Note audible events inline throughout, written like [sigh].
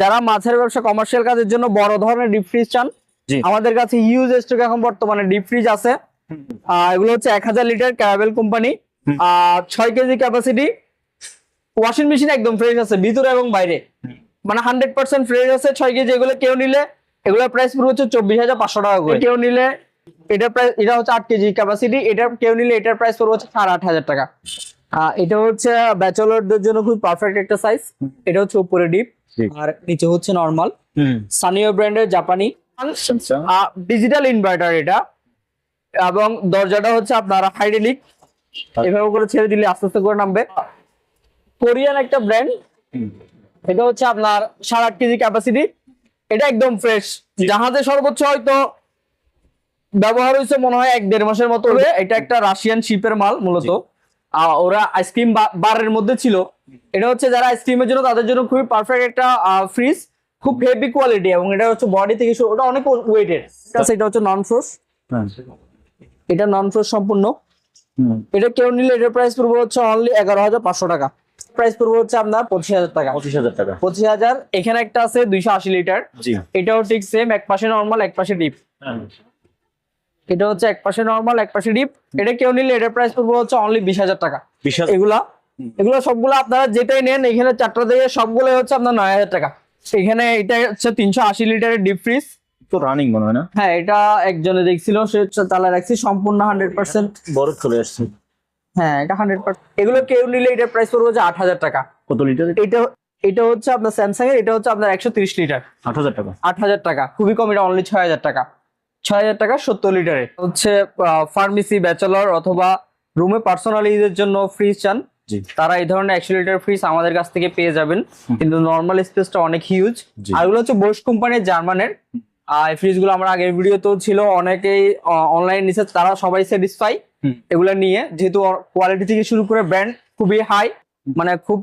যারা মাছের ব্যবসা কমার্শিয়াল কাজের জন্য বড় ধরনের ডিপ ফ্রিজ চান আমাদের কাছে হিউজ স্টক এখন বর্তমানে ডিপ ফ্রিজ আছে। এগুলো হচ্ছে এক হাজার লিটার ক্যারাবেল কোম্পানি আর ছয় কেজি ক্যাপাসিটি ওয়াশিং মেশিন একদম ফ্রেশ আছে ভিতরে এবং বাইরে। মানে হান্ড্রেড পার্সেন্ট ফ্রেশ আছে ছয় কেজি এগুলো কেউ নিলে এগুলোর প্রাইস পুরো হচ্ছে চব্বিশ হাজার পাঁচশো টাকা করে। কেউ নিলে এটার প্রাইস এটা হচ্ছে আট কেজি ক্যাপাসিটি এটা কেউ নিলে এটার প্রাইস পড়বে হচ্ছে সাড়ে আট হাজার টাকা। এটা হচ্ছে ব্যাচেলরদের জন্য খুব পারফেক্ট একটা সাইজ এটা হচ্ছে উপরে ডিপ আর নিচে হচ্ছে নর্মাল সানিও ব্র্যান্ডের জাপানি। আচ্ছা। ডিজিটাল ইনভার্টার এটা। এবং দরজাটা হচ্ছে আপনার হাইড্রোলিক এভাবে করে ছেড়ে দিলে আস্তে আস্তে করে নামবে। কোরিয়ান একটা ব্র্যান্ড এটা হচ্ছে আপনার সাড়ে আট কেজি ক্যাপাসিটি এটা একদম ফ্রেশ জাহাজে সর্বোচ্চ হয়তো ব্যবহার হয়েছে মনে হয় এক দেড় মাসের মতো হবে। এটা একটা রাশিয়ান শিপের মাল মূলত। ওরা আইসক্রিম বারের মধ্যে ছিল। এটা হচ্ছে যারা আইসক্রিমের জন্য তাদের জন্য খুবই পারফেক্ট একটা ফ্রিজ খুব হেভি কোয়ালিটি এবং এটা হচ্ছে বডি থেকে শুরু ওটা অনেক ওয়েটের এটা হচ্ছে নন ফ্রোস এটা নন ফ্রোস সম্পূর্ণ এটা কেউ নিলে এটার প্রাইস পড়বে হচ্ছে অনলি এগারো হাজার পাঁচশো টাকা। প্রাইস পড়বে হচ্ছে আপনার পঁচিশ হাজার টাকা। পঁচিশ হাজার টাকা। পঁচিশ হাজার এখানে একটা আছে দুইশো আশি লিটার জি। এটাও ঠিক সেম এক পাশে নর্মাল এক পাশে ডিপ এটা হচ্ছে এক পাশে নর্মাল এক পাশে ডিপ এটা কেউ নিলে এটার প্রাইস পড়বে হচ্ছে অনলি বিশ হাজার টাকা। এগুলা এগুলো সবগুলো আপনারা যেটাই নেন এখানে চারটা থেকে সবগুলো হচ্ছে আপনার নয় হাজার টাকা। এখানে এটা হচ্ছে তিনশো আশি লিটারের ডিপ ফ্রিজ তো রানিং মনে হয় না? হ্যাঁ এটা একজনে দেখছিল সে হচ্ছে তালা রাখছি সম্পূর্ণ হান্ড্রেড পার্সেন্ট বরফ চলে আসছে। হ্যাঁ এটা হান্ড্রেড পার্সেন্ট এগুলো কেউ নিলে এটার প্রাইস পড়বে হচ্ছে আট হাজার টাকা। কত লিটার এটা এটা হচ্ছে আপনার স্যামসাং এর এটা হচ্ছে আপনার একশো তিরিশ লিটার আট হাজার টাকা। আট হাজার টাকা। খুবই কম এটা অনলি ছয় হাজার টাকা। ছয় হাজার টাকা সত্তর লিটারের হচ্ছে ফার্মেসি ব্যাচেলর অথবা রুমে পার্সোনাল ইউজের জন্য ফ্রিজ চান। তারা এই ধরনের একশো লিটার ফ্রিজ আমাদের কাছ থেকে পেয়ে যাবেন। কিন্তু নর্মাল স্পেসটা অনেক হিউজ আর এগুলো হচ্ছে বোস কোম্পানির জার্মানের। এই ফ্রিজগুলো আমার আগের ভিডিওতেও ছিল। অনেকেই অনলাইন নিচ্ছে তারা সবাই স্যাটিসফাই। এগুলো নিয়ে যেহেতু কোয়ালিটি থেকে শুরু করে ব্র্যান্ড খুবই হাই মানে খুব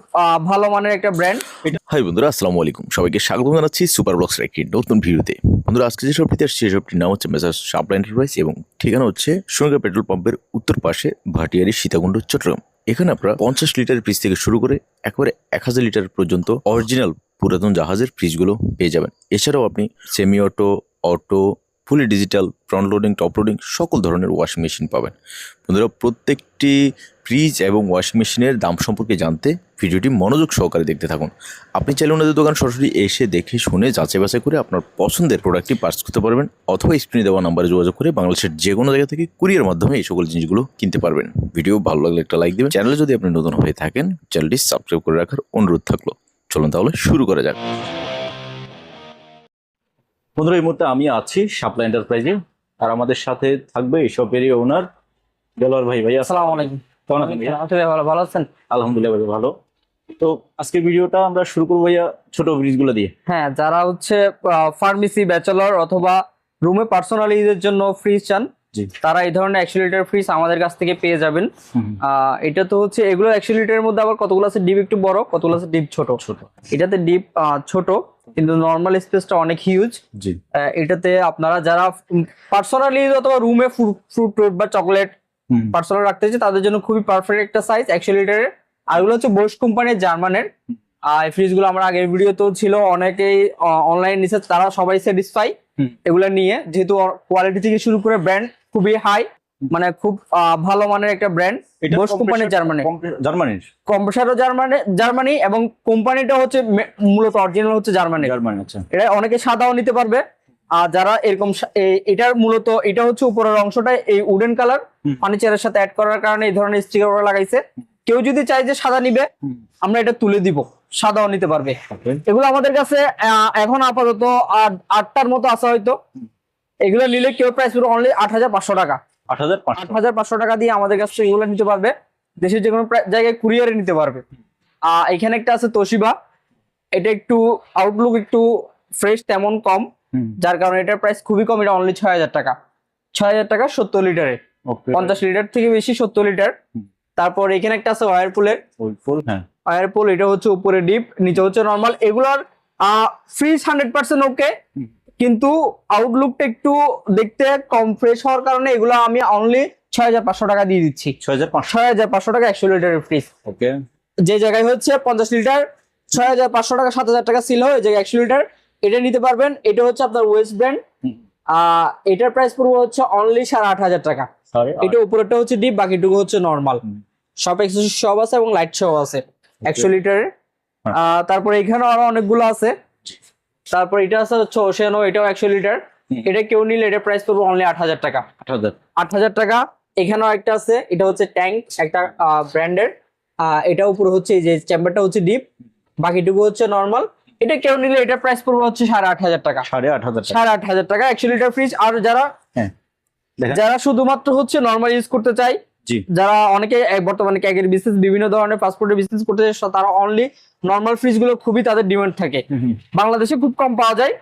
ভালো মানের একটা ব্র্যান্ড হাই বন্ধুরা, আসসালামু আলাইকুম। সবাইকে স্বাগত জানাচ্ছি সুপার ব্লগসের একটি নতুন ভিডিওতে। বন্ধুরা, আজকে যে শপটিতে আসছে, সেই শপটির নাম হচ্ছে মেসার্স শাপলা এন্টারপ্রাইজ এবং ঠিকানা হচ্ছে সোনাগা পেট্রোল পাম্পের উত্তর পাশে ভাটিয়ারি সীতাকুণ্ড, চট্টগ্রাম। এখানে আপনারা পঞ্চাশ লিটার ফ্রিজ থেকে শুরু করে একবারে এক হাজার লিটার পর্যন্ত অরিজিনাল পুরাতন জাহাজের ফ্রিজগুলো পেয়ে যাবেন। এছাড়াও আপনি semi auto auto fully digital front loading top loading সকল ধরনের ওয়াশিং মেশিন পাবেন। বন্ধুরা, প্রত্যেকটি ফ্রিজ এবং ওয়াশিং মেশিনের দাম সম্পর্কে জানতে ভিডিওটি মনোযোগ সহকারে দেখতে থাকুন। আপনি চাইলে ওনাদের দোকান সরাসরি এসে দেখে শুনে যাচাই বাছাই করে আপনার পছন্দের প্রোডাক্টটি পার্স করতে পারবেন, অথবা স্ক্রিনে দেওয়া নাম্বারে যোগাযোগ করে বাংলাদেশের যে কোনো জায়গা থেকে কুরিয়ার মাধ্যমে এই সকল জিনিসগুলো কিনতে পারবেন। ভিডিও ভালো লাগলে একটা লাইক দেবেন। চ্যানেলে যদি আপনি নতুন হয়ে থাকেন চ্যানেলটি সাবস্ক্রাইব করে রাখার অনুরোধ থাকল। চলুন তাহলে শুরু করা যাক। বন্ধুরা এই মুহূর্তে আমি আছি শাপলা এন্টারপ্রাইজে আর আমাদের সাথে থাকবে এই শপেরই ওনার দেলোয়ার ভাই। ভাই আসসালামু আলাইকুম। কেমন আছেন ভাইয়া? ভাই, ভালো। ভালো আছেন? আলহামদুলিল্লাহ ভাই ভালো। তো আজকের ভিডিওটা আমরা শুরু করব ভাইয়া ছোট ব্রিজগুলো দিয়ে। হ্যাঁ যারা হচ্ছে ফার্মেসি ব্যাচেলর অথবা রুমে পার্সোনাল ইউজের জন্য ফ্রিজ চান তারা এই ধরনের একশো লিটার ফ্রিজ আমাদের কাছ থেকে পেয়ে যাবেন। এটা তো হচ্ছে এগুলো একশো লিটারের মধ্যে আবার কতগুলো আছে? ডিপ একটু বড় কতগুলো আছে? ডিপ ছোট। ছোট। এটাতে ডিপ ছোট। কিন্তু নর্মাল স্পেসটা অনেক হিউজ জি। এটাতে আপনারা যারা পার্সোনাল অথবা রুমে ফ্রুট ট্রুট বা চকলেট। পার্সোনাল রাখতে চাই তাদের জন্য খুবই পারফেক্ট একটা সাইজ একশো লিটারের আর এগুলো হচ্ছে বোস কোম্পানির জার্মানের আর এই ফ্রিজগুলো আমার আগের ভিডিওতেও ছিল অনেকেই অনলাইন নিচ্ছে তারা সবাই স্যাটিসফাই। এগুলো নিয়ে যেহেতু কোয়ালিটি থেকে শুরু করে ব্র্যান্ড খুবই হাই মানে খুব ভালো মানের একটা ব্র্যান্ড বোস কোম্পানির জার্মানি জার্মানির কম্প্রেসারও জার্মানি জার্মানি এবং কোম্পানিটা হচ্ছে মূলত অরিজিনাল হচ্ছে জার্মানি জার্মানি আচ্ছা। এটা অনেকে সাদাও নিতে পারবে। আর যারা এরকম এটার মূলত এটা হচ্ছে উপরের অংশটা এই উডেন কালার ফার্নিচারের সাথে অ্যাড করার কারণে এই ধরনের স্টিকার লাগাইছে। কেউ যদি চায় যে সাদা নিবে আমরা এটা তুলে দিব। সাদাও নিতে পারবে। এগুলো আমাদের কাছে এখন আপাতত আটটার মতো আছে হয়তো। এগুলো নিলে কেউ প্রাইস পুরো অনলি আট হাজার পাঁচশো টাকা। আট হাজার পাঁচশো। টাকা দিয়ে আমাদের কাছ এগুলো নিতে পারবে। দেশের যে কোনো জায়গায় কুরিয়ারে নিতে পারবে। এখানে একটা আছে তোশিবা এটা একটু আউটলুক একটু ফ্রেশ তেমন কম। যার কারণে এটার প্রাইস খুবই কম। এটা অনলি ছয় হাজার টাকা। ছয় হাজার টাকা সত্তর লিটারে পঞ্চাশ লিটার থেকে বেশি সত্তর লিটার তারপর এখানে একটা আছে ওয়ারপুলের হ্যাঁ। ওয়ারপুল এটা হচ্ছে উপরে ডিপ নিচে হচ্ছে নর্মাল এগুলার ফ্রিজ হান্ড্রেড পার্সেন্ট ওকে। কিন্তু আউটলুকটা একটু দেখতে কম ফ্রেশ হওয়ার কারণে এগুলো আমি অনলি ছয় হাজার পাঁচশো টাকা দিয়ে দিচ্ছি। ছয় হাজার ছয় হাজার পাঁচশো টাকা একশো লিটারের ফ্রিজ ওকে যে জায়গায় হচ্ছে পঞ্চাশ লিটার ছয় হাজার পাঁচশো টাকা সাত হাজার টাকা সিল হয় যে একশো লিটার এটা নিতে পারবেন। এটা হচ্ছে আপনার ওয়েস্ট ব্র্যান্ড। এটার প্রাইস পড়বে হচ্ছে অনলি সাড়ে আট হাজার টাকা। এটা উপরেরটা হচ্ছে ডিপ বাকিটুকু হচ্ছে নর্মাল সব এক্সেসরিজ সব আছে এবং লাইট সব আছে। একশো লিটারের হ্যাঁ। তারপরে এখানেও আরও অনেকগুলো আছে। তারপর এটা আছে হচ্ছে ওশেনো এটাও একশো লিটার। এটা কেউ নিলে এটা প্রাইস পড়বে অনলি আট হাজার টাকা। আট হাজার। টাকা। এখানেও একটা আছে এটা হচ্ছে ট্যাঙ্ক একটা ব্র্যান্ডের এটা উপরে হচ্ছে এই যে চেম্বারটা হচ্ছে ডিপ বাকিটুকু হচ্ছে নর্মাল এটা কেউ নিলে এটা প্রাইস পড়বে হচ্ছে সাড়ে আট হাজার টাকা। সাড়ে আট হাজার টাকা। সাড়ে আট হাজার টাকা একশো লিটার ফ্রিজ আর যারা হ্যাঁ যারা শুধুমাত্র হচ্ছে নর্মাল ইউজ করতে চাই জি। যারা অনেকে বর্তমানে কেকের বিজনেস বিভিন্ন ধরনের পাসপোর্টের বিজনেস করতে চায় তারা অনলি নর্মাল ফ্রিজগুলো খুবই তাদের ডিমান্ড থাকে। বাংলাদেশে খুব কম পাওয়া যায়।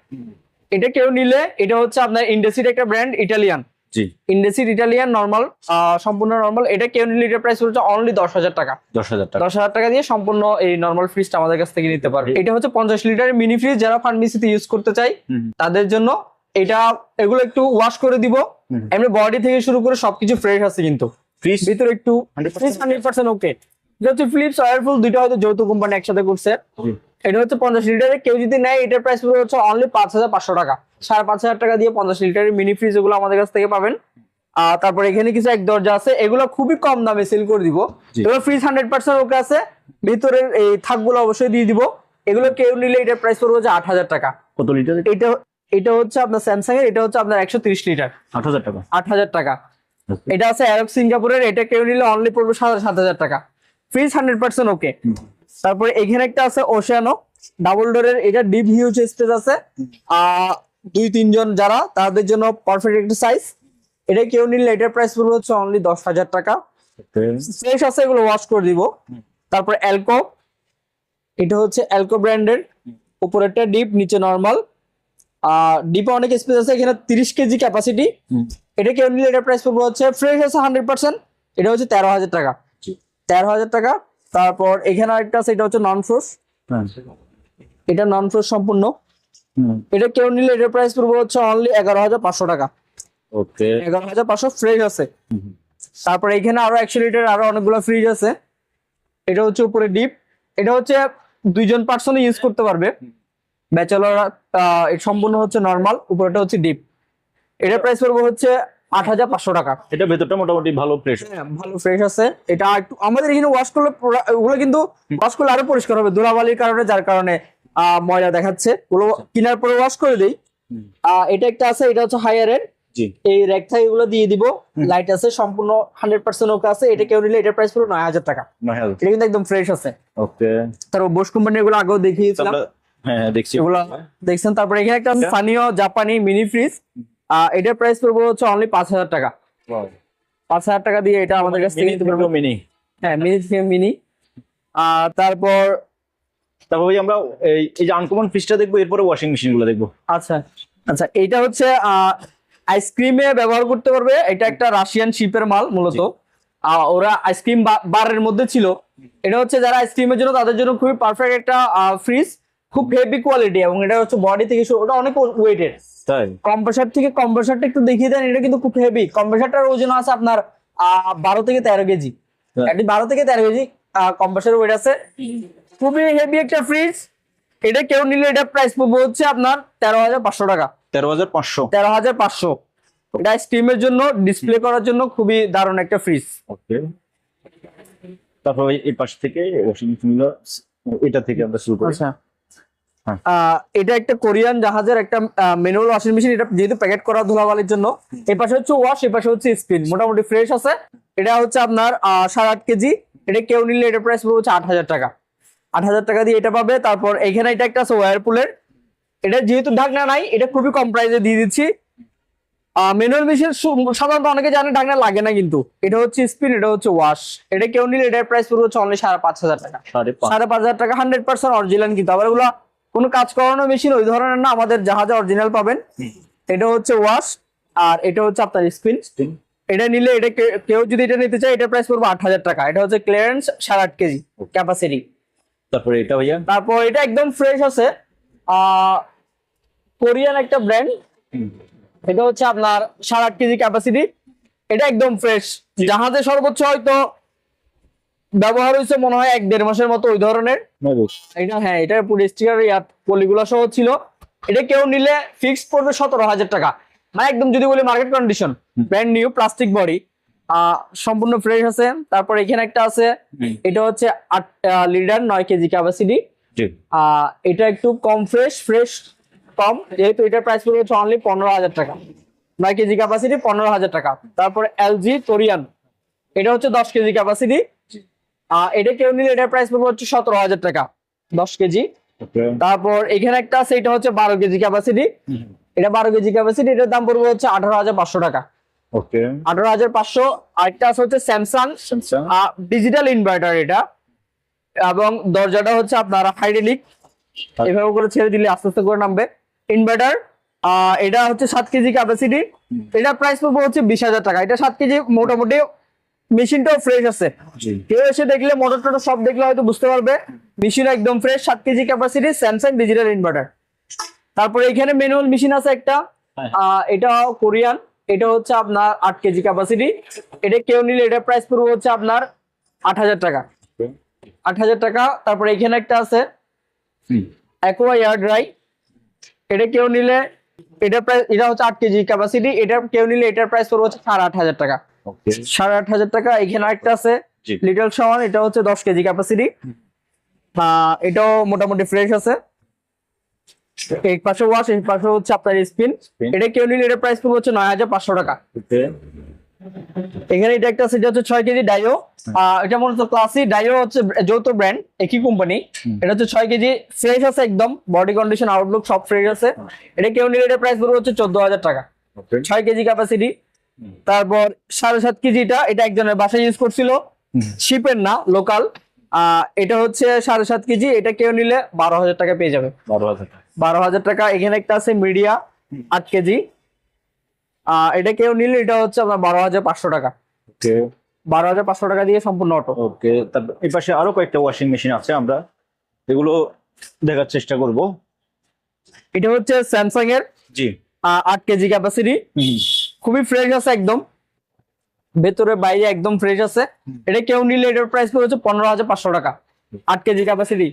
এটা কেউ নিলে এটা হচ্ছে আপনার ইন্ডাসির একটা ব্র্যান্ড ইটালিয়ান ইটালিয়ান নর্মাল সম্পূর্ণ নর্মাল এটা কেউ নিলে এটা প্রাইস হচ্ছে অনলি দশ হাজার টাকা। দশ হাজার টাকা। দশ হাজার টাকা দিয়ে সম্পূর্ণ এই নর্মাল ফ্রিজটা আমাদের কাছ থেকে নিতে পারবে। এটা হচ্ছে পঞ্চাশ লিটারের মিনি ফ্রিজ যারা ফার্মেসিতে ইউজ করতে চাই তাদের জন্য এটা এগুলো একটু ওয়াশ করে দিব। এমনি বডি থেকে শুরু করে সবকিছু ফ্রেশ আছে কিন্তু। ফ্রিজ ভিতরে একটু 100% হান্ড্রেড পার্সেন্ট ওকে এটা হচ্ছে ফিলিপস ওয়ারফুল দুইটা হয়তো যৌথ কোম্পানি একসাথে করছে। এটা হচ্ছে পঞ্চাশ লিটারের কেউ যদি নেয় এটার প্রাইস পুরো হচ্ছে অনলি পাঁচ হাজার পাঁচশো টাকা। সাড়ে পাঁচ হাজার টাকা দিয়ে পঞ্চাশ লিটারের মিনি ফ্রিজ এগুলো আমাদের কাছ থেকে পাবেন। আর তারপর এখানে কিছু এক দরজা আছে। এগুলো খুবই কম দামে সেল করে দিব। এগুলো ফ্রিজ হান্ড্রেড পার্সেন্ট ওকে আছে। ভিতরের এই থাকগুলো অবশ্যই দিয়ে দিব। এগুলো কেউ নিলে এটার প্রাইস পড়বে হচ্ছে আট হাজার টাকা। কত লিটার এটা? এটা হচ্ছে আপনার স্যামসাং এর এটা হচ্ছে আপনার একশো তিরিশ লিটার আট হাজার টাকা। আট হাজার টাকা। এটা আছে অ্যারব সিঙ্গাপুরের এটা কেউ নিলে অনলি পড়বে সাত হাজার টাকা। ফ্রিজ হান্ড্রেড পার্সেন্ট ওকে তারপরে এখানে একটা আছে ওশিয়ানো ডাবল ডোরের এটা ডিপ হিউজ স্পেস আছে। আহ, দুই তিনজন যারা তাদের জন্য পারফেক্ট একটা সাইজ এটা কেউ নিলে এটার প্রাইস পড়বে হচ্ছে অনলি দশ হাজার টাকা। ফ্রেশ আছে এগুলো ওয়াশ করে দিব। তারপর অ্যালকো এটা হচ্ছে অ্যালকো ব্র্যান্ডের উপরেরটা ডিপ নিচে নর্মাল ডিপে অনেক স্পেস আছে এখানে তিরিশ কেজি ক্যাপাসিটি এটা কেউ নিলে এটার প্রাইস পড়বে হচ্ছে ফ্রেশ আছে হান্ড্রেড পার্সেন্ট এটা হচ্ছে তেরো হাজার টাকা। তেরো হাজার টাকা। তারপর এখানে আরেকটা আছে এটা হচ্ছে নন ফ্রোস এটা নন ফ্রোস সম্পূর্ণ এটা কেউ নিলে এটার প্রাইস পড়বে হচ্ছে অনলি এগারো হাজার পাঁচশো টাকা। ওকে। এগারো হাজার পাঁচশো ফ্রেশ আছে। তারপর এখানে আরও একশো লিটার আরও অনেকগুলো ফ্রিজ আছে। এটা হচ্ছে উপরে ডিপ এটা হচ্ছে দুইজন পার্সন ইউজ করতে পারবে। ব্যাচেলর সম্পূর্ণ হচ্ছে নর্মাল উপরেটা হচ্ছে ডিপ এটার প্রাইস পড়বে হচ্ছে আট হাজার পাঁচশো টাকা। এটা ভেতরটা মোটামুটি ভালো ফ্রেশ হ্যাঁ, ভালো ফ্রেশ আছে। এটা একটু আমাদের এখানে ওয়াশ করলে ওগুলো কিন্তু ওয়াশ করলে আরও পরিষ্কার হবে। ধুলাবালির কারণে যার কারণে ময়লা দেখাচ্ছে। ওগুলো কেনার পরে ওয়াশ করে দিই। এটা একটা আছে এটা হচ্ছে হায়ারের এই রেকথাই এগুলো দিয়ে দিব। লাইট আছে সম্পূর্ণ হান্ড্রেড পার্সেন্ট ওকে আছে। এটা কেউ নিলে এটার প্রাইস পুরো নয় হাজার টাকা। এটা কিন্তু একদম ফ্রেশ আছে। ওকে। তারপর বোস কোম্পানি এগুলো আগেও দেখিয়েছিলাম। হ্যাঁ হ্যাঁ, দেখছি। এগুলো দেখছেন তারপরে এখানে একটা আচ্ছা। স্থানীয় জাপানি মিনি ফ্রিজ এটার প্রাইস পড়বে হচ্ছে অনলি পাঁচ হাজার টাকা। পাঁচ হাজার টাকা দিয়ে এটা আমাদের কাছ নিতে পারব। মিনি হ্যাঁ মিনি মিনি আর তারপর তারপর ওই আমরা এই এই যে আনকমন ফ্রিজটা দেখব এরপরে ওয়াশিং মেশিনগুলো দেখব। আচ্ছা আচ্ছা এটা হচ্ছে আইসক্রিমে ব্যবহার করতে পারবে। এটা একটা রাশিয়ান শিপের মাল মূলত। ওরা আইসক্রিম বারের মধ্যে ছিল। এটা হচ্ছে যারা আইসক্রিমের জন্য তাদের জন্য খুবই পারফেক্ট একটা ফ্রিজ খুব হেভি কোয়ালিটি এবং এটা হচ্ছে বডি থেকে ওটা অনেক ওয়েটের তাই? কম্প্রেসার থেকে কম্প্রেসারটা একটু দেখিয়ে দেন এটা কিন্তু খুব হেভি কম্প্রেসারটার ওজন আছে আপনার বারো থেকে তেরো কেজি। হ্যাঁ। এটি বারো থেকে তেরো কেজি কম্প্রেসার ওয়েট আছে। খুবই হেভি একটা ফ্রিজ এটা কেউ নিলে এটা প্রাইস পড়বে হচ্ছে আপনার তেরো হাজার পাঁচশো টাকা। তেরো হাজার পাঁচশো। তেরো হাজার পাঁচশো। এটা স্টিমের জন্য ডিসপ্লে করার জন্য খুবই দারুণ একটা ফ্রিজ ওকে তারপর এই পাশ থেকে ওয়াশিং মেশিন এটা থেকে আমরা শুরু করি। আচ্ছা। এটা একটা কোরিয়ান জাহাজের একটা ম্যানুয়াল ওয়াশিং মেশিন এটা যেহেতু প্যাকেট করা ধুলাবালির জন্য। এই পাশে হচ্ছে ওয়াশ এই পাশে হচ্ছে স্পিন মোটামুটি ফ্রেশ আছে। এটা হচ্ছে আপনার সাড়ে আট কেজি। এটা কেউ নিলে এটা প্রাইস হচ্ছে আট হাজার টাকা। আট হাজার টাকা দিয়ে এটা পাবে। তারপর এখানে এটা একটা আছে ওয়ারপুলের এটা যেহেতু ঢাকনা নাই এটা খুবই কম প্রাইসে দিয়ে দিচ্ছি। ম্যানুয়াল মেশিন সাধারণত অনেকে জানে ঢাকনা লাগে না কিন্তু। এটা হচ্ছে স্পিন এটা হচ্ছে ওয়াশ এটা কেউ নিলে এটার প্রাইস পড়বে হচ্ছে অনলি সাড়ে পাঁচ হাজার টাকা। সাড়ে পাঁচ। হাজার টাকা হান্ড্রেড পার্সেন্ট অরিজিনাল কিন্তু। আবার এগুলো কোনো কাজ করানো মেশিন ওই ধরনের না আমাদের জাহাজে অরিজিনাল পাবেন। এটা হচ্ছে ওয়াশ আর এটা হচ্ছে আপনার স্পিন এটা নিলে এটা কেউ যদি এটা নিতে চায় এটা প্রাইস পড়বে আট হাজার টাকা। এটা হচ্ছে ক্লিয়ারেন্স সাড়ে আট কেজি ক্যাপাসিটি তারপরে এটা ভাইয়া? তারপর এটা একদম ফ্রেশ আছে। কোরিয়ান একটা ব্র্যান্ড এটা হচ্ছে আপনার সাড়ে আট কেজি ক্যাপাসিটি এটা একদম ফ্রেশ জাহাজে সর্বোচ্চ হয়তো ব্যবহার হয়েছে মনে হয় এক দেড় মাসের মতো ওই ধরনের। এটা হ্যাঁ এটা পুরো স্টিকার পলিগুলো সহ ছিল। এটা কেউ নিলে ফিক্সড পড়বে সতেরো হাজার টাকা। মানে একদম যদি বলি market condition brand new plastic body সম্পূর্ণ ফ্রেশ আছে। তারপর এখানে একটা আছে এটা হচ্ছে আট লিটার নয় কেজি ক্যাপাসিটি এটা একটু কম ফ্রেশ ফ্রেশ কম। যেহেতু এটার প্রাইস পড়বে হচ্ছে অনলি পনেরো হাজার টাকা। নয় কেজি ক্যাপাসিটি পনেরো হাজার টাকা। তারপরে এলজি তোরিয়ান এটা হচ্ছে দশ কেজি ক্যাপাসিটি এটা কেউ নিলে এটার প্রাইস পড়বে হচ্ছে সতেরো হাজার টাকা। দশ কেজি। তারপর এখানে একটা আছে এটা হচ্ছে বারো কেজি ক্যাপাসিটি এটা বারো কেজি ক্যাপাসিটি এটার দাম পড়বে হচ্ছে আঠারো হাজার পাঁচশো টাকা। আঠারো হাজার পাঁচশো। আরেকটা আছে হচ্ছে স্যামসাং। স্যামসাং। ডিজিটাল ইনভার্টার এটা। এবং দরজাটা হচ্ছে আপনার হাইড্রোলিক এভাবে করে ছেড়ে দিলে আস্তে আস্তে করে নামবে। ইনভার্টার এটা হচ্ছে সাত কেজি ক্যাপাসিটি এটা প্রাইস পড়বে হচ্ছে বিশ হাজার টাকা। এটা সাত কেজি মোটামুটি মেশিনটাও ফ্রেশ আছে। কেউ এসে দেখলে মোটর টোটর সব দেখলে হয়তো বুঝতে পারবে। মেশিন একদম ফ্রেশ সাত KG capacity Samsung digital inverter তারপরে এখানে ম্যানুয়াল মেশিন আছে একটা। হ্যাঁ। এটা কোরিয়ান। এটা হচ্ছে আপনার আট কেজি ক্যাপাসিটি এটা কেউ নিলে এটা প্রাইস পড়বে হচ্ছে আপনার আট হাজার টাকা। আট হাজার টাকা। তারপরে এখানে একটা আছে। অ্যাকোয়া এয়ার ড্রাই এটা কেউ নিলে এটা প্রাইস এটা হচ্ছে আট কেজি ক্যাপাসিটি এটা কেউ নিলে এটার প্রাইস পড়বে হচ্ছে সাড়ে আট হাজার টাকা। সাড়ে আট হাজার টাকা এখানে একটা আছে লিটল সামান এটা হচ্ছে দশ কেজি ক্যাপাসিটি এটাও মোটামুটি ফ্রেশ আছে। পাশে ওয়াশ এই পাশে হচ্ছে আপনার স্পিন এটা কেউ নিলে এটা প্রাইস পড়বে হচ্ছে নয় হাজার পাঁচশো টাকা। এখানে এটা একটা সেটা হচ্ছে ছয় কেজি ডাইও এটা মূলত ক্লাসি ডাইও হচ্ছে যৌথ ব্র্যান্ড একই কোম্পানি এটা হচ্ছে ছয় কেজি ফ্রেশ আছে একদম। বডি কন্ডিশন আউটলুক সব ফ্রেশ আছে। এটা কেউ নিলে এটা প্রাইস পড়বে হচ্ছে চোদ্দ হাজার টাকা। ছয় কেজি ক্যাপাসিটি তারপর সাড়ে সাত কেজিটা এটা একজনের বাসায় ইউজ করছিল। শিপের না লোকাল এটা হচ্ছে সাড়ে সাত কেজি এটা কেউ নিলে বারো হাজার টাকা পেয়ে যাবে। বারো হাজার টাকা। বারো হাজার টাকা এখানে একটা আছে মিডিয়া আট কেজি। এটা কেউ নিলে এটা হচ্ছে আপনার বারো হাজার পাঁচশো টাকা। বারো হাজার পাঁচশো টাকা দিয়ে সম্পূর্ণ অটো ওকে তারপর এই পাশে আরও কয়েকটা ওয়াশিং মেশিন আছে আমরা। এগুলো দেখার চেষ্টা করব। এটা হচ্ছে স্যামসাং এর। জি। আট কেজি ক্যাপাসিটি খুবই ফ্রেশ আছে একদম। ভেতরে বাইরে একদম ফ্রেশ আছে। এটা কেউ নিলে এটার প্রাইস পড়েছে পনেরো হাজার পাঁচশো টাকা। আট কেজি ক্যাপাসিটি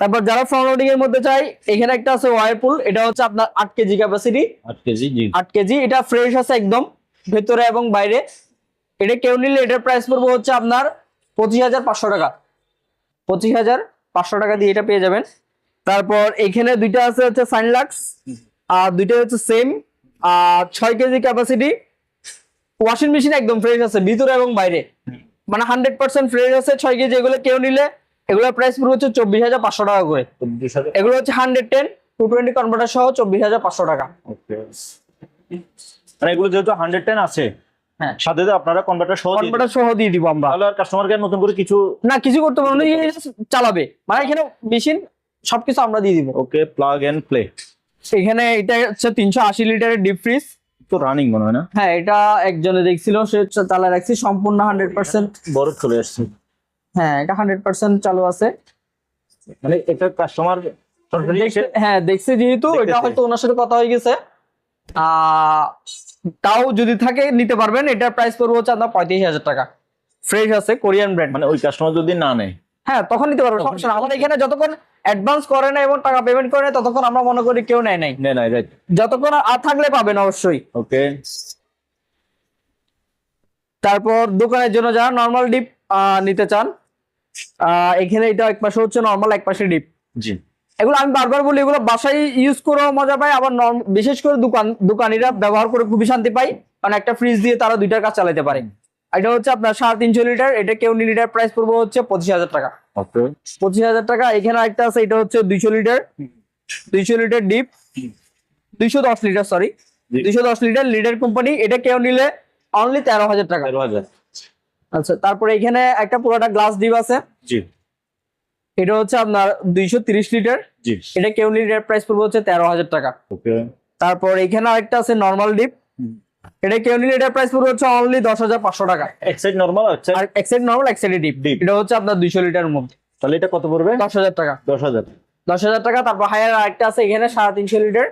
তারপর যারা ফ্রন্ট লোডিং এর মধ্যে চাই এখানে একটা আছে ওয়ারপুল এটা হচ্ছে আপনার আট কেজি ক্যাপাসিটি আট কেজি আট কেজি এটা ফ্রেশ আছে একদম ভেতরে এবং বাইরে। এটা কেউ নিলে এটার প্রাইস পড়বে হচ্ছে আপনার পঁচিশ হাজার পাঁচশো টাকা। পঁচিশ হাজার পাঁচশো টাকা দিয়ে এটা পেয়ে যাবেন। তারপর এখানে দুইটা আছে হচ্ছে সাইনলাক্স আর দুইটা হচ্ছে সেম আর ছয় কেজি ক্যাপাসিটি ওয়াশিং মেশিন একদম ফ্রেশ আছে ভিতরে এবং বাইরে। মানে হান্ড্রেড পার্সেন্ট ফ্রেশ আছে ছয় কেজি এগুলো কেউ নিলে এগুলোর প্রাইস পুরো হচ্ছে চব্বিশ হাজার পাঁচশো টাকা করে। এগুলো হচ্ছে hundred ten two twenty converter সহ চব্বিশ হাজার পাঁচশো টাকা। মানে এগুলো যেহেতু হান্ড্রেড টেন আছে হ্যাঁ। সাথে আপনারা কনভার্টার সহ কনভার্টার সহ দিয়ে দিব আমরা। তাহলে আর কাস্টমারকে নতুন করে কিছু না কিছু করতে পারব না চালাবে। মানে এখানে মেশিন সবকিছু আমরা দিয়ে দিব। ওকে প্লাগ এন্ড প্লে এখানে এটা হচ্ছে তিনশো আশি লিটারের ডিপ ফ্রিজ তো রানিং মনে হয় না? হ্যাঁ এটা একজনে দেখছিল সে চালা রাখছি সম্পূর্ণ হান্ড্রেড পার্সেন্ট বড় চলে আসছে। হ্যাঁ এটা হান্ড্রেড পার্সেন্ট চালু আছে। মানে এটা কাস্টমার হ্যাঁ দেখছে যেহেতু এটা হয়তো ওনার সাথে কথা হয়ে গেছে। আহ, তাও যদি থাকে নিতে পারবেন। এটার প্রাইস পড়বে হচ্ছে আপনার পঁয়ত্রিশ হাজার টাকা। ফ্রেশ আছে কোরিয়ান ব্র্যান্ড মানে ওই কাস্টমার যদি না নেয়। হ্যাঁ তখন নিতে পারবেন সমস্যা আমাদের এখানে যতক্ষণ অ্যাডভান্স করে না এবং টাকা পেমেন্ট করে না ততক্ষণ আমরা মনে করি কেউ নেয় নাই। নেয় নাই রাইট যতক্ষণ আর থাকলে পাবেন অবশ্যই। ওকে তারপর দোকানের জন্য যারা নর্মাল ডিপ নিতে চান এখানে এটা এক পাশে হচ্ছে নর্মাল এক পাশে ডিপ জি। এগুলো আমি বারবার বলি এগুলো বাসায় ইউজ করেও মজা পাই আবার বিশেষ করে দোকান দোকানিরা ব্যবহার করে খুবই শান্তি পাই কারণ একটা ফ্রিজ দিয়ে তারা দুইটার কাজ চালাতে পারে। এটা হচ্ছে আপনার সাড়ে তিনশো লিটার এটা কেউ লিটার প্রাইস পড়ব হচ্ছে পঁচিশ হাজার টাকা। পঁচিশ হাজার টাকা এখানে একটা আছে এটা হচ্ছে দুইশো লিটার। দুইশো লিটার ডিপ। দুইশো দশ লিটার সরি দুইশো দশ লিটার লিটার কোম্পানি এটা কেউ নিলে অনলি তেরো হাজার টাকা। আচ্ছা তারপরে এখানে একটা পুরোটা গ্লাস ডিপ আছে। এটা হচ্ছে আপনার দুইশো তিরিশ লিটার। এটা কেউ লিটার প্রাইস পড়ব হচ্ছে তেরো হাজার টাকা। তারপর এখানে আরেকটা আছে নর্মাল ডিপ। এটা কেউ লিটার প্রাইস পড়বে হচ্ছে অনলি দশ হাজার পাঁচশো টাকা। এক সাইড নর্মাল আর এক সাইড নর্মাল এক সাইড ডিপ Deep। এটা হচ্ছে আপনার দুইশো লিটার মধ্যে। তাহলে এটা কত পড়বে? দশ হাজার টাকা। দশ হাজার। দশ হাজার টাকা তারপর হায়ার আরেকটা আছে এখানে সাড়ে তিনশো লিটার।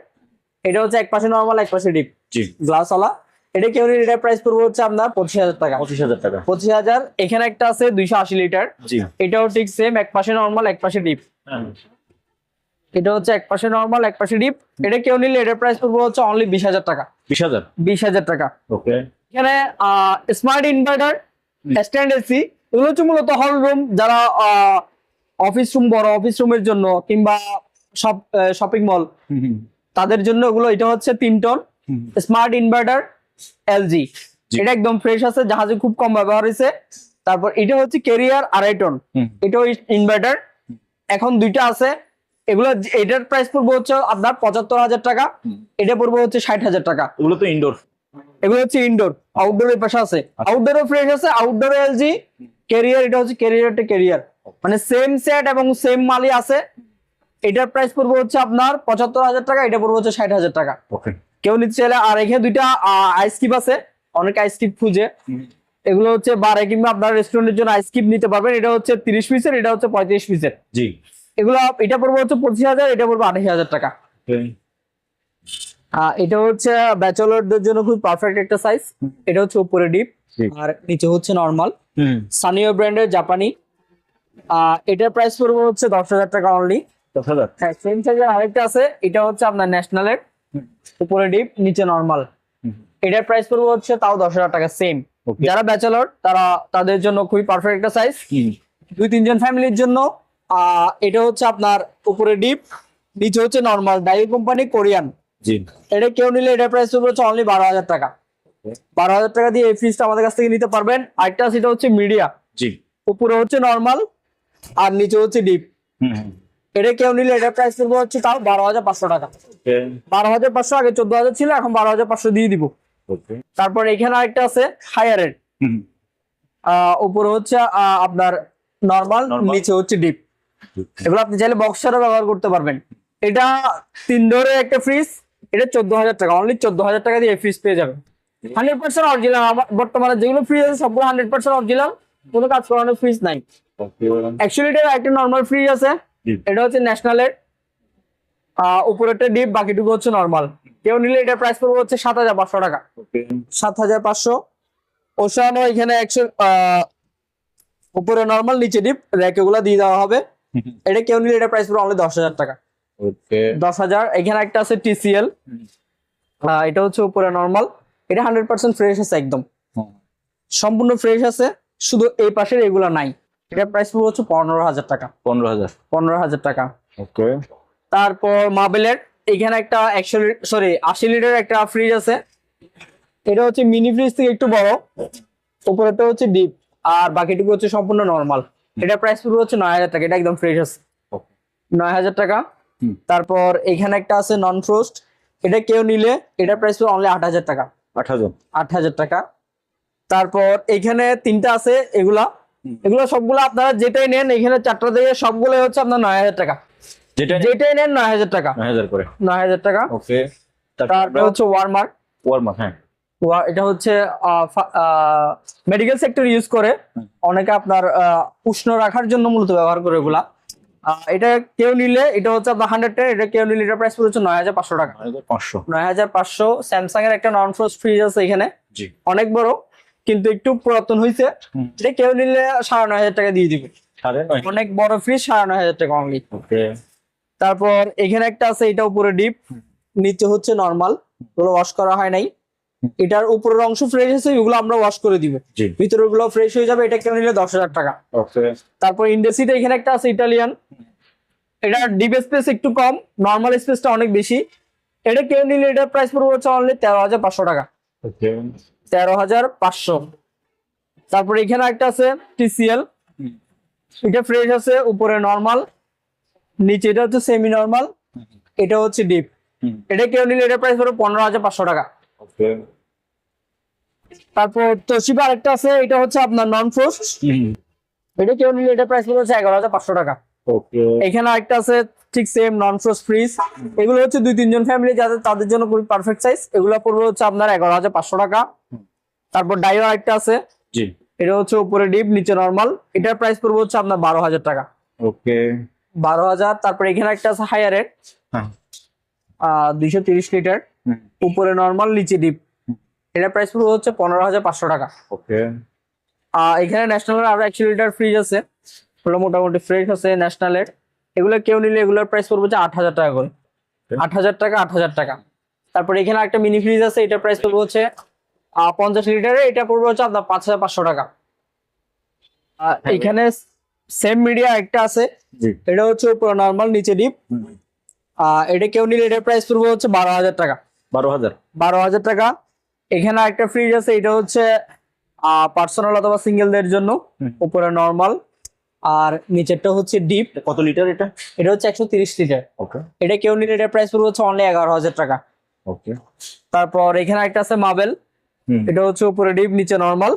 এটা হচ্ছে এক পাশে নর্মাল এক পাশে ডিপ জি। গ্লাস ওয়ালা এটা কেউ নিলে এটার প্রাইস পড়বে হচ্ছে আপনার পঁচিশ হাজার টাকা। পঁচিশ হাজার টাকা। পঁচিশ হাজার এখানে একটা আছে দুইশো আশি লিটার। জি। এটাও ঠিক সেম এক পাশে নর্মাল এক পাশে ডিপ এটা হচ্ছে এক পাশে নর্মাল এক পাশে ডিপ এটা কেউ নিলে এটার প্রাইস পড়বে হচ্ছে অনলি বিশ হাজার টাকা। বিশ হাজার? বিশ হাজার টাকা। ওকে এখানে স্মার্ট ইনভার্টার স্ট্যান্ড এসি এগুলো হচ্ছে মূলত হল রুম যারা অফিস রুম বড় অফিস রুমের জন্য কিংবা সব শপিং মল তাদের জন্য ওগুলো এটা হচ্ছে তিন টন স্মার্ট ইনভার্টার এলজি জি। এটা একদম ফ্রেশ আছে জাহাজে খুব কম ব্যবহার হয়েছে। তারপর এটা হচ্ছে কেরিয়ার আড়াই টন এটাও ইনভার্টার এখন দুইটা আছে। এগুলো এটার প্রাইস পড়বে হচ্ছে আপনার পঁচাত্তর হাজার টাকা এটা পড়বে হচ্ছে ষাট হাজার টাকা। এগুলো তো ইনডোর এগুলো হচ্ছে ইনডোর আউটডোর এর পাশে আছে। আউটডোরও ফ্রেশ আছে আউটডোর এলজি ক্যারিয়ার এটা হচ্ছে ক্যারিয়ার একটা ক্যারিয়ার মানে সেম সেট এবং সেম মালই আছে। এটার প্রাইস পড়বে হচ্ছে আপনার পঁচাত্তর হাজার টাকা এটা পড়বে হচ্ছে ষাট হাজার টাকা। কেউ নিতে চাইলে আর এখানে দুইটা আইসকিপ আছে। অনেক আইসকিপ খুঁজে। এগুলো হচ্ছে বারে কিংবা আপনার রেস্টুরেন্টের জন্য আইসকিপ নিতে পারবেন। এটা হচ্ছে তিরিশ পিসের এটা হচ্ছে পঁয়ত্রিশ পিসের জি। এগুলো এটা পড়বে হচ্ছে পঁচিশ হাজার এটা পড়বে আঠাশ হাজার টাকা। এটা হচ্ছে ব্যাচেলরদের জন্য খুব পারফেক্ট একটা সাইজ এটা হচ্ছে উপরে ডিপ আর নিচে হচ্ছে নর্মাল সানিও ব্র্যান্ডের জাপানি। এটার প্রাইস পড়বে হচ্ছে দশ হাজার টাকা অনলি দশ হাজার? হ্যাঁ সেম সাইজের আরেকটা আছে। এটা হচ্ছে আপনার ন্যাশনালের উপরে ডিপ নিচে নর্মাল এটার প্রাইস পড়বে হচ্ছে তাও দশ হাজার টাকা সেম যারা ব্যাচেলর তারা তাদের জন্য খুবই পারফেক্ট একটা সাইজ দুই তিনজন ফ্যামিলির জন্য এটা হচ্ছে আপনার উপরে ডিপ নিচে হচ্ছে নর্মাল ডাই কোম্পানি কোরিয়ান জি। এটা কেউ নিলে এটার প্রাইস হচ্ছে অনলি বারো হাজার টাকা। বারো হাজার টাকা দিয়ে এই ফ্রিজটা আমাদের কাছ থেকে নিতে পারবেন। আরেকটা সেটা হচ্ছে মিডিয়া জি। উপরে হচ্ছে নর্মাল আর নিচে হচ্ছে ডিপ হুম এটা কেউ নিলে এটার প্রাইস পড়বে হচ্ছে তাও বারো হাজার পাঁচশো টাকা। বারো হাজার পাঁচশো আগে চোদ্দ হাজার ছিল এখন বারো হাজার পাঁচশো দিয়ে দিব। ওকে তারপর এখানে আরেকটা আছে হায়ারের হুম উপরে হচ্ছে আপনার নর্মাল। নিচে হচ্ছে ডিপ এগুলো আপনি চাইলে বক্সারও ব্যবহার করতে পারবেন। এটা তিন ডোরের একটা ফ্রিজ এটা চোদ্দ হাজার টাকা। অনলি চোদ্দ হাজার টাকা দিয়ে ফ্রিজ পেয়ে যাবেন। হান্ড্রেড পার্সেন্ট অরিজিনাল আমার বর্তমানে যেগুলো ফ্রিজ আছে সবগুলো হান্ড্রেড পার্সেন্ট অরিজিনাল কোনো কাজ করানোর ফ্রিজ নাই। অ্যাকচুয়ালি এটা একটা নর্মাল ফ্রিজ আছে। এটা হচ্ছে ন্যাশনালের উপরেরটা ডিপ বাকিটুকু হচ্ছে নর্মাল কেউ নিলে এটার প্রাইস পড়বে হচ্ছে সাত হাজার পাঁচশো টাকা। সাত হাজার পাঁচশো। ওশানো এখানে একশো উপরে নর্মাল নিচে ডিপ র্যাক এগুলো দিয়ে দেওয়া হবে। [laughs] এটা কেউ নিলে এটা প্রাইস পুরো অনলি দশ হাজার টাকা। দশ হাজার এখানে একটা আছে টিসিএল এটা হচ্ছে উপরে নর্মাল এটা হান্ড্রেড পার্সেন্ট ফ্রেশ আছে একদম। সম্পূর্ণ ফ্রেশ আছে শুধু এই পাশের এগুলো নাই। এটা প্রাইস পড়বে হচ্ছে পনেরো হাজার টাকা। পনেরো হাজার। পনেরো হাজার টাকা। ওকে। তারপর মাবেলের এখানে একটা একশো সরি আশি লিটার একটা ফ্রিজ আছে। এটা হচ্ছে মিনি ফ্রিজ থেকে একটু বড়। উপরেটা হচ্ছে ডিপ আর বাকিটুকু হচ্ছে সম্পূর্ণ নর্মাল এটা প্রাইস পুরো হচ্ছে নয় হাজার টাকা এটা একদম ফ্রেশ আছে. নয় হাজার টাকা। তারপর এখানে একটা আছে নন ফ্রোস্ট এটা কেউ নিলে এটা প্রাইস পুরো অনলি আট হাজার টাকা। আট হাজার। আট হাজার টাকা। তারপর এখানে তিনটা আছে এগুলা। এগুলো সবগুলো আপনারা যেটাই নেন এখানে চারটা থেকে সবগুলো হচ্ছে আপনার নয় হাজার টাকা। যেটা যেটাই নেন নয় হাজার টাকা। নয় হাজার করে। নয় হাজার টাকা। ওকে তারপর হচ্ছে ওয়ারমার্ক। ওয়ার্মার হ্যাঁ। এটা হচ্ছে মেডিকেল সেক্টর ইউজ করে অনেকে আপনার উষ্ণ রাখার জন্য মূলত ব্যবহার করে এগুলা। এটা কেউ নিলে এটা হচ্ছে আপনার হান্ড্রেড টেন এটা কেউ নিলে এটা প্রাইস পড়ছে নয় হাজার পাঁচশো টাকা। নয় হাজার পাঁচশো। নয় হাজার পাঁচশো স্যামসাং এর একটা নন ফ্রোস্ট ফ্রিজ আছে এখানে। অনেক বড় কিন্তু একটু পুরাতন হয়েছে এটা কেউ নিলে সাড়ে নয় হাজার টাকা দিয়ে দিবে। অনেক বড় ফ্রিজ সাড়ে নয় হাজার টাকা অনলি তারপর এখানে একটা আছে এটা উপরে ডিপ নিচে হচ্ছে নর্মাল ওগুলো ওয়াশ করা হয় নাই। এটার উপরের অংশ ফ্রেশ আছে এগুলো আমরা ওয়াশ করে দিব। ভিতরেরগুলো ফ্রেশ হয়ে যাবে এটা কেন নিলে দশ হাজার টাকা? তারপর ইন্ডেসিতে এখানে একটা আছে ইটালিয়ান এটা ডিপ স্পেস একটু কম নর্মাল স্পেসটা অনেক বেশি। এটা কেউ নিলে এটার প্রাইস পড়বে হচ্ছে অনলি তেরো হাজার পাঁচশো টাকা। তেরো হাজার পাঁচশো। তারপর এখানে একটা আছে টিসিএল এটা ফ্রেশ আছে উপরে নর্মাল নিচে এটা হচ্ছে সেমি নর্মাল এটা হচ্ছে ডিপ এটা কেউ নিলে এটা প্রাইস পড়বে পনেরো হাজার পাঁচশো টাকা। তারপর তোশিবা আরেকটা আছে এটা হচ্ছে আপনার নন ফ্রোস্ট এটা কেউ নিলে এটা প্রাইস হচ্ছে এগারো হাজার পাঁচশো টাকা। এখানে আরেকটা আছে ঠিক সেম নন ফ্রোস্ট ফ্রিজ এগুলো হচ্ছে দুই তিনজন ফ্যামিলি যাদের তাদের জন্য খুবই পারফেক্ট সাইজ এগুলো পড়বে হচ্ছে আপনার এগারো হাজার পাঁচশো টাকা। তারপর ডাইও আরেকটা আছে। জি। এটা হচ্ছে উপরে ডিপ নিচে নর্মাল এটার প্রাইস পড়বে হচ্ছে আপনার বারো হাজার টাকা। ওকে। বারো হাজার তারপর এখানে একটা আছে হায়ারের হ্যাঁ। দুইশো তিরিশ লিটার। উপরে নর্মাল নিচে ডিপ। এটার প্রাইস পড়বে হচ্ছে পনেরো হাজার পাঁচশো টাকা। ওকে। এখানে ন্যাশনালের আরও একশো লিটার ফ্রিজ আছে। ওগুলো মোটামুটি ফ্রেশ আছে ন্যাশনালের এগুলো কেউ নিলে এগুলোর প্রাইস পড়বে হচ্ছে আট হাজার টাকা করে। আট হাজার টাকা আট হাজার টাকা। তারপরে এখানে একটা মিনি ফ্রিজ আছে এটার প্রাইস পড়বে হচ্ছে পঞ্চাশ লিটারের এটা পড়বে হচ্ছে আপনার পাঁচ হাজার পাঁচশো টাকা। আহ, এখানে সেম মিডিয়া একটা আছে। এটা হচ্ছে পুরো নর্মাল নিচে ডিপ আর এটা কেউ নিলে এটার প্রাইস পড়বে হচ্ছে বারো হাজার টাকা। বারো হাজার। বারো হাজার টাকা। এখানে একটা ফ্রিজ আছে এটা হচ্ছে পার্সোনাল অথবা সিঙ্গেলদের জন্য উপরে নর্মাল আর নিচেরটা হচ্ছে ডিপ কত লিটার এটা? এটা হচ্ছে একশো তিরিশ লিটার ওকে। এটা কেউ নিলে এটার প্রাইস পড়বে হচ্ছে অনলি এগারো হাজার টাকা। ওকে। তারপর এখানে একটা আছে মাবেল এটা হচ্ছে উপরে ডিপ নিচে নর্মাল।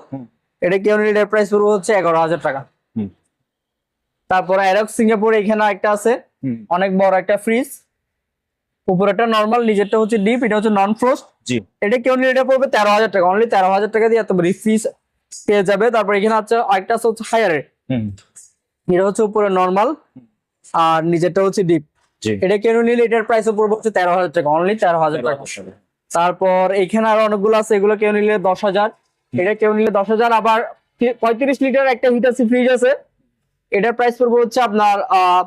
এটা কেউ নিলে এটার প্রাইস পড়বে হচ্ছে এগারো হাজার টাকা। তারপর অ্যারক্স সিঙ্গাপুর এখানে একটা আছে। অনেক বড় একটা ফ্রিজ উপরেটা নর্মাল নিচেরটা হচ্ছে ডিপ এটা হচ্ছে নন ফ্রোস্ট জি। এটা কেউ নিলে এটা পড়বে তেরো হাজার টাকা। অনলি তেরো হাজার টাকা দিয়ে এত ফ্রিজ পেয়ে যাবে। তারপর এখানে আছে আরেকটা আছে হচ্ছে হায়ারের হুম। এটা হচ্ছে উপরে নর্মাল আর নিচেরটা হচ্ছে ডিপ জি। এটা কেউ নিলে এটার প্রাইস পড়বে হচ্ছে তেরো হাজার টাকা। অনলি তেরো হাজার টাকা। তারপর এখানে আরও অনেকগুলো আছে এগুলো কেউ নিলে দশ হাজার। এটা কেউ নিলে দশ হাজার আবার পঁয়ত্রিশ লিটার একটা হিটাসি ফ্রিজ আছে। এটার প্রাইস পড়বে হচ্ছে আপনার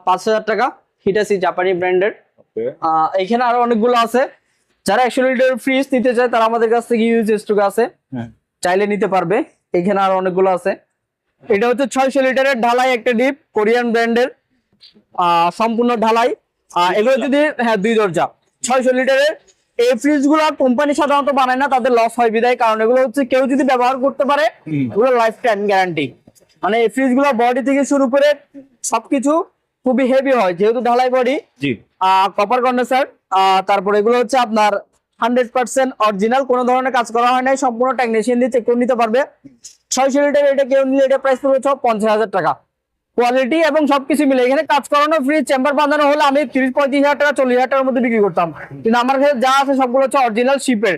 পাঁচ হাজার টাকা। হিটাসি জাপানি ব্র্যান্ডের এখানে আরও অনেকগুলো আছে। যারা একশো লিটার ফ্রিজ নিতে চায় তারা আমাদের কাছ থেকে ইউজ স্টক আছে। হ্যাঁ। চাইলে নিতে পারবে। এখানে আরও অনেকগুলো আছে। এটা হচ্ছে ছয়শো লিটারের ঢালাই একটা ডিপ কোরিয়ান ব্র্যান্ডের। সম্পূর্ণ ঢালাই। এগুলো যদি হ্যাঁ দুই দরজা। ছয়শো লিটারের এই ফ্রিজগুলো কোম্পানি সাধারণত বানায় না তাদের লস হয় বিদায়। কারণ এগুলো হচ্ছে কেউ যদি ব্যবহার করতে পারে। এগুলো লাইফ টাইম গ্যারান্টি মানে এই ফ্রিজগুলো বডি থেকে শুরু করে সবকিছু খুবই হেভি হয়। যেহেতু ঢালাই বডি কপার কন্ডেন্সার তারপরে এগুলো হচ্ছে আপনার হান্ড্রেড পার্সেন্ট অরিজিনাল কোনো ধরনের কাজ করা হয় নাই, সম্পূর্ণ টেকনিশিয়ান দিয়ে চেক নিতে পারবে। ছয়শো লিটার এটা কেউ নিলে এটা প্রাইস পড়বে সব পঞ্চাশ হাজার টাকা। কোয়ালিটি এবং সবকিছু মিলে, এখানে কাজ করানো ফ্রি চেম্বার বাঁধানো হলে আমি তিরিশ, পঁয়ত্রিশ হাজার টাকা, চল্লিশ হাজার টাকার মধ্যে বিক্রি করতাম। কিন্তু আমার কাছে যা আছে সবগুলো হচ্ছে অরিজিনাল শিপের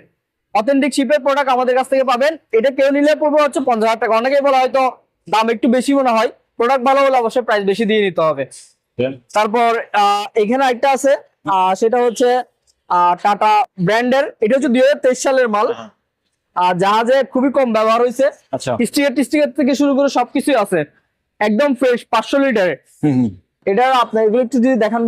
অথেন্টিক শিপের প্রোডাক্ট আমাদের কাছ থেকে পাবেন। এটা কেউ নিলে পড়বে হচ্ছে পঞ্চাশ হাজার টাকা। অনেকেই বলা হয়তো দাম একটু বেশি মনে হয়। প্রোডাক্ট ভালো হলে অবশ্যই প্রাইস বেশি দিয়ে নিতে হবে। তারপর এখানে একটা আছে। সেটা হচ্ছে টাটা ব্র্যান্ডের এটা হচ্ছে দুই হাজার তেইশ সালের মাল। আর জাহাজে খুবই কম ব্যবহার হয়েছে। আচ্ছা। স্টিকার টিস্টিকার থেকে শুরু করে সবকিছুই আছে। একদম ফ্রেশ পাঁচশো লিটারে হুম হুম। এটা আপনার এগুলো একটু যদি দেখান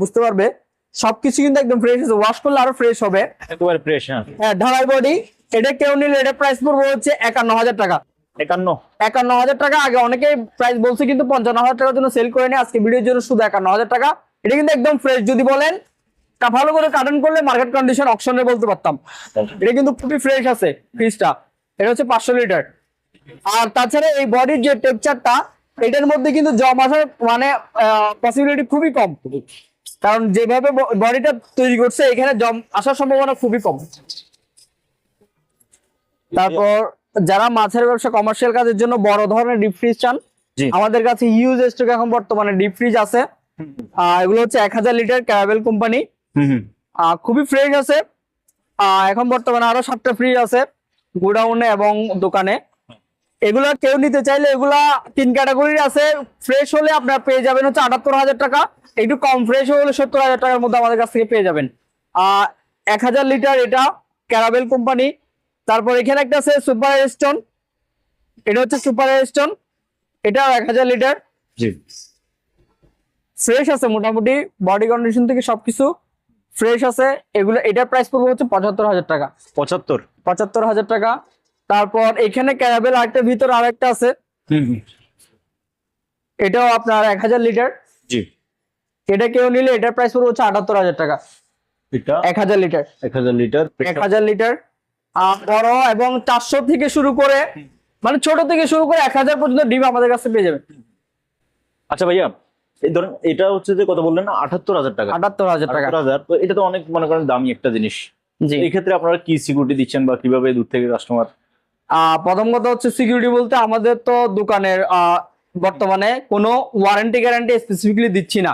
বুঝতে পারবে। সবকিছু কিন্তু একদম ফ্রেশ আছে। ওয়াশ করলে আরও ফ্রেশ হবে। একেবারে ফ্রেশ হ্যাঁ। হ্যাঁ ঢালাই বডি এটা কেউ নিলে এটা প্রাইস পড়বে হচ্ছে একান্ন হাজার টাকা। একান্ন। একান্ন হাজার টাকা। আগে অনেকে প্রাইস বলছে কিন্তু পঞ্চান্ন হাজার টাকার জন্য সেল করে আজকে ভিডিওর জন্য শুধু একান্ন হাজার টাকা। এটা কিন্তু একদম ফ্রেশ যদি বলেন তা ভালো করে কার্টন করলে মার্কেট কন্ডিশন অপশনে বলতে পারতাম। এটা কিন্তু খুবই ফ্রেশ আছে ফ্রিজটা এটা হচ্ছে পাঁচশো লিটার আর তাছাড়া এই বডির যে টেক্সচারটা এটার মধ্যে কিন্তু জম আসার মানে পসিবিলিটি খুবই কম। কারণ যেভাবে বডিটা তৈরি করছে এখানে জম আসার সম্ভাবনা খুবই কম। তারপর যারা মাছের ব্যবসা কমার্শিয়াল কাজের জন্য বড় ধরনের ডিপ ফ্রিজ চান আমাদের কাছে হিউজ স্টক এখন বর্তমানে ডিপ ফ্রিজ আছে। এগুলো হচ্ছে এক হাজার লিটার ক্যারাবেল কোম্পানি খুবই ফ্রেশ আছে। এখন বর্তমানে আরও সাতটা ফ্রিজ আছে গোডাউনে এবং দোকানে। এগুলা কেউ নিতে চাইলে এগুলা তিন ক্যাটাগরির আছে। ফ্রেশ হলে আপনার পেয়ে যাবেন হচ্ছে আটাত্তর হাজার টাকা। একটু কম ফ্রেশ হলে সত্তর হাজার টাকার মধ্যে আমাদের কাছ থেকে পেয়ে যাবেন। আহ এক হাজার লিটার এটা ক্যারাবেল কোম্পানি তারপর এখানে একটা আছে সুপার স্টোন এটা হচ্ছে সুপার স্টোন এটা এক হাজার লিটার। জি। ফ্রেশ আছে মোটামুটি। বডি কন্ডিশন থেকে সবকিছু ফ্রেশ আছে। এগুলো এটার প্রাইস পড়বে হচ্ছে পঁচাত্তর হাজার টাকা। পঁচাত্তর? পঁচাত্তর হাজার টাকা। তারপর এখানে ক্যারাবেল আরেকটা ভিতর আরেকটা আছে। এটাও আপনার এক হাজার লিটার। জি। এটা কেউ নিলে এটার প্রাইস পড়বে হচ্ছে আটাত্তর হাজার টাকা। এক হাজার লিটার। এক হাজার লিটার। এক হাজার লিটার। বড় এবং চারশো থেকে শুরু করে মানে ছোট থেকে শুরু করে এক হাজার পর্যন্ত ডিম আমাদের কাছে পেয়ে যাবেন আচ্ছা ভাইয়া এই ধরেন এটা হচ্ছে যে কত বললেন না আটাত্তর হাজার টাকা। আটাত্তর হাজার টাকা। হাজার তো এটা তো অনেক মনে করেন দামি একটা জিনিস। এই ক্ষেত্রে আপনারা কি সিকিউরিটি দিচ্ছেন বা কীভাবে দূর থেকে কাস্টমার প্রথম কথা হচ্ছে সিকিউরিটি বলতে আমাদের তো দোকানের বর্তমানে কোনো ওয়ারেন্টি গ্যারান্টি স্পেসিফিকলি দিচ্ছি না।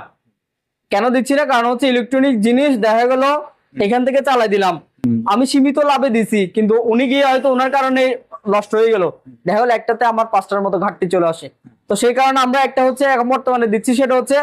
কেন দিচ্ছি না? কারণ হচ্ছে ইলেকট্রনিক জিনিস দেখা গেল এখান থেকে চালাই দিলাম। আমি সীমিত লাভে দিছি কিন্তু উনি গিয়ে হয়তো ওনার কারণে নষ্ট হয়ে গেল। দেখা গেলো একটাতে আমার পাঁচটার মতো ঘাটতি চলে আসে। তো সেই কারণে আমরা একটা হচ্ছে এখন বর্তমানে দিচ্ছি সেটা হচ্ছে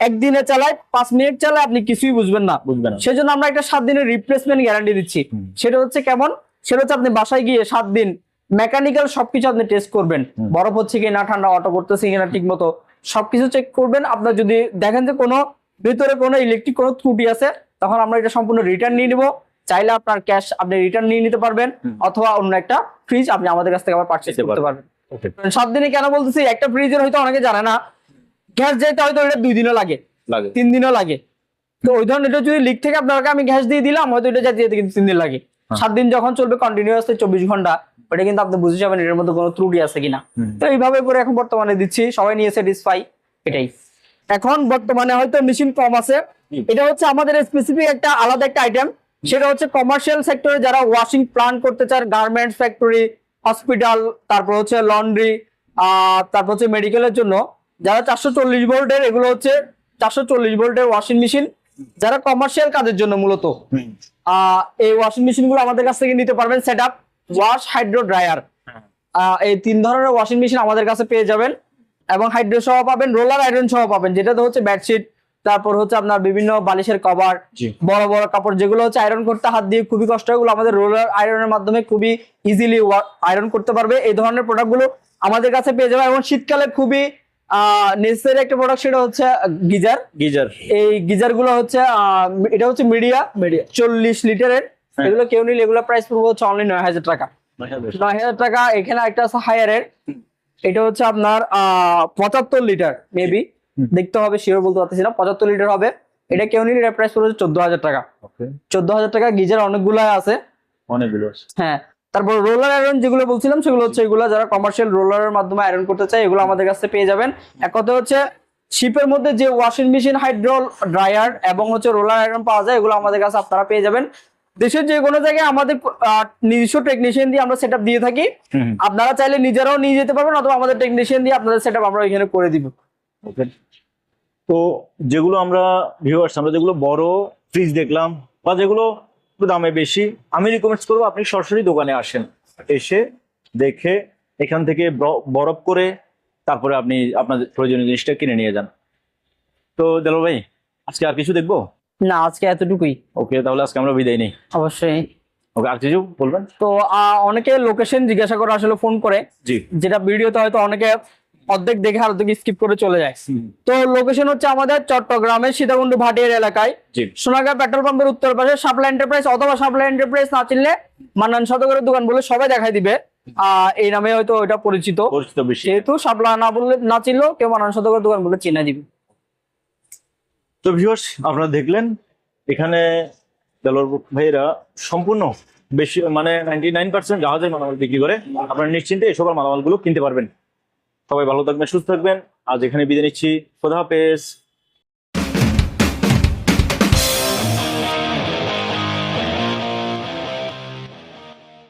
একদিনে চালাই পাঁচ মিনিট চালায় আপনি কিছুই বুঝবেন না। বুঝবেন। সেজন্য আমরা একটা সাত দিনের রিপ্লেসমেন্ট গ্যারান্টি দিচ্ছি। সেটা হচ্ছে কেমন? সেটা হচ্ছে আপনি বাসায় গিয়ে সাত দিন মেকানিক্যাল সবকিছু আপনি টেস্ট করবেন। বরফ হচ্ছে কি না ঠান্ডা অটো করতেছে কিনা ঠিক মতো সবকিছু চেক করবেন। আপনার যদি দেখেন যে কোনো ভিতরে কোনো ইলেকট্রিক কোনো ত্রুটি আছে তখন আমরা এটা সম্পূর্ণ রিটার্ন নিয়ে নিব। চাইলে আপনার ক্যাশ আপনি রিটার্ন নিয়ে নিতে পারবেন অথবা অন্য একটা ফ্রিজ আপনি আমাদের কাছ থেকে আবার পারচেজ করতে পারবেন। সাত দিনে কেন বলতেছি একটা ফ্রিজের হয়তো অনেকে জানে না গ্যাস যেতে হয়তো এটা দুই দিনও লাগে তিন দিনও লাগে। তো ওই ধরনের এটা যদি লিক থেকে আপনাকে আমি গ্যাস দিয়ে দিলাম হয়তো এটা যেতে যেতে কিন্তু তিন দিন লাগে। হ্যাঁ। সাত দিন যখন চলবে কন্টিনিউয়াসলি চব্বিশ ঘণ্টা ওটা কিন্তু আপনি বুঝে যাবেন এর মধ্যে কোনো ত্রুটি আছে কিনা। তো এইভাবে করে এখন বর্তমানে দিচ্ছি সবাই নিয়ে স্যাটিসফাই এটাই। এখন বর্তমানে হয়তো মেশিন কম আছে। এটা হচ্ছে আমাদের স্পেসিফিক একটা আলাদা একটা আইটেম সেটা হচ্ছে কমার্শিয়াল সেক্টরে যারা ওয়াশিং প্ল্যান্ট করতে চায় গার্মেন্টস ফ্যাক্টরি হসপিটাল তারপর হচ্ছে লন্ড্রি তারপর হচ্ছে মেডিকেলের জন্য যারা চারশো চল্লিশ ভোল্টের এগুলো হচ্ছে চারশো চল্লিশ ভোল্টের ওয়াশিং মেশিন যারা কমার্শিয়াল কাজের জন্য মূলত। আহ, এই ওয়াশিং মেশিনগুলো আমাদের কাছ থেকে নিতে পারবেন set up wash hydro dryer এই তিন ধরনের ওয়াশিং মেশিন আমাদের কাছে পেয়ে যাবেন এবং হাইড্রো সহ পাবেন রোলার আয়রন সহ পাবেন যেটাতে হচ্ছে বেডশিট তারপর হচ্ছে আপনার বিভিন্ন বালিশের কভার বড় বড় কাপড় যেগুলো হচ্ছে আয়রন করতে হাত দিয়ে খুবই কষ্ট হয়, আমাদের রোলার আয়রনের মাধ্যমে খুবই ইজিলি আয়রন করতে পারবে। এই ধরনের প্রোডাক্টগুলো আমাদের কাছে পেয়ে যাবে এবং শীতকালে খুবই নেসেসারি একটা প্রোডাক্ট সেটা হচ্ছে গিজার। গিজার। এই গিজারগুলো হচ্ছে এটা হচ্ছে মিডিয়া মিডিয়া। চল্লিশ লিটারের। হ্যাঁ। এগুলো কেউ নিলে এগুলো প্রাইস পড়বে হচ্ছে অনলি নয় হাজার টাকা। নয় হাজার। টাকা এখানে একটা আছে হায়ারের এটা হচ্ছে আপনার আহ পঁচাত্তর লিটার মেবি। দেখতে হবে শিওর বলতে পারতেছি না। পঁচাত্তর লিটার হবে। এটা কেউ নিলে এটা প্রাইস পড়বে চোদ্দ হাজার টাকা। চোদ্দ হাজার টাকা গিজার অনেকগুলো আছে। অনেকগুলো হ্যাঁ তারপর রোলার আয়রন যেগুলো বলছিলাম সেগুলো হচ্ছে এগুলো যারা কমার্শিয়াল রোলারের মাধ্যমে আয়রন করতে চায় এগুলো আমাদের কাছে পেয়ে যাবেন। এক কথা হচ্ছে শিপের মধ্যে যে ওয়াশিং মেশিন হাইড্রোল ড্রায়ার এবং হচ্ছে রোলার আয়রন পাওয়া যায় এগুলো আমাদের কাছে আপনারা পেয়ে যাবেন। দেশের যে কোনো জায়গায় আমাদের নিজস্ব টেকনিশিয়ান দিয়ে আমরা সেট দিয়ে থাকি। আপনারা চাইলে নিজেরাও নিয়ে যেতে পারবেন অথবা আমাদের টেকনিশিয়ান দিয়ে আপনাদের সেট আমরা এখানে করে দিব। ওকে। তো যেগুলো আমরা ভিউয়ার্স আমরা যেগুলো বড় ফ্রিজ দেখলাম বা যেগুলো দামে বেশি আমি রিকমেন্ড করব আপনি সরাসরি দোকানে আসেন। এসে দেখে এখান থেকে বরফ করে তারপরে আপনি আপনার প্রয়োজনীয় জিনিসটা কিনে নিয়ে যান। তো দেলো ভাই আজকে আর কিছু দেখব? না আজকে এতটুকুই। ওকে তাহলে আজকে আমরা বিদায় নেই। অবশ্যই। ওকে আর কিছু বলবেন? তো অনেকে লোকেশন জিজ্ঞাসা করে আসলে ফোন করে। জি। যেটা ভিডিওতে হয়তো অনেকে অর্ধেক দেখে আর অর্ধেক স্কিপ করে চলে যায়। তো লোকেশন হচ্ছে আমাদের চট্টগ্রামের সীতাকুণ্ড ভাটিয়ার এলাকায়। সোনাগাঁ পেট্রোল পাম্পের উত্তর পাশে সাপ্লাই এন্টারপ্রাইজ অথবা সাপ্লাই এন্টারপ্রাইজ না চিনলে মান্নান শতকের দোকান বলে সবাই দেখাই দিবে। এই নামে হয়তো ওইটা পরিচিত। যেহেতু সাপ্লাই না বললে না চিনলেও কেউ মান্নান শতকের দোকান বলে চিনে দিবে। তো ভিউয়ার্স আপনারা দেখলেন এখানে দেলোর ভাইয়েরা সম্পূর্ণ বেশি মানে নাইনটি নাইন পার্সেন্ট জাহাজের মালামাল বিক্রি করে। আপনারা নিশ্চিন্তে এই সকল মালামালগুলো কিনতে পারবেন। সবাই ভালো থাকবেন সুস্থ থাকবেন। আজ এখানে বিদায় নিচ্ছি। খোদা হাফেজ।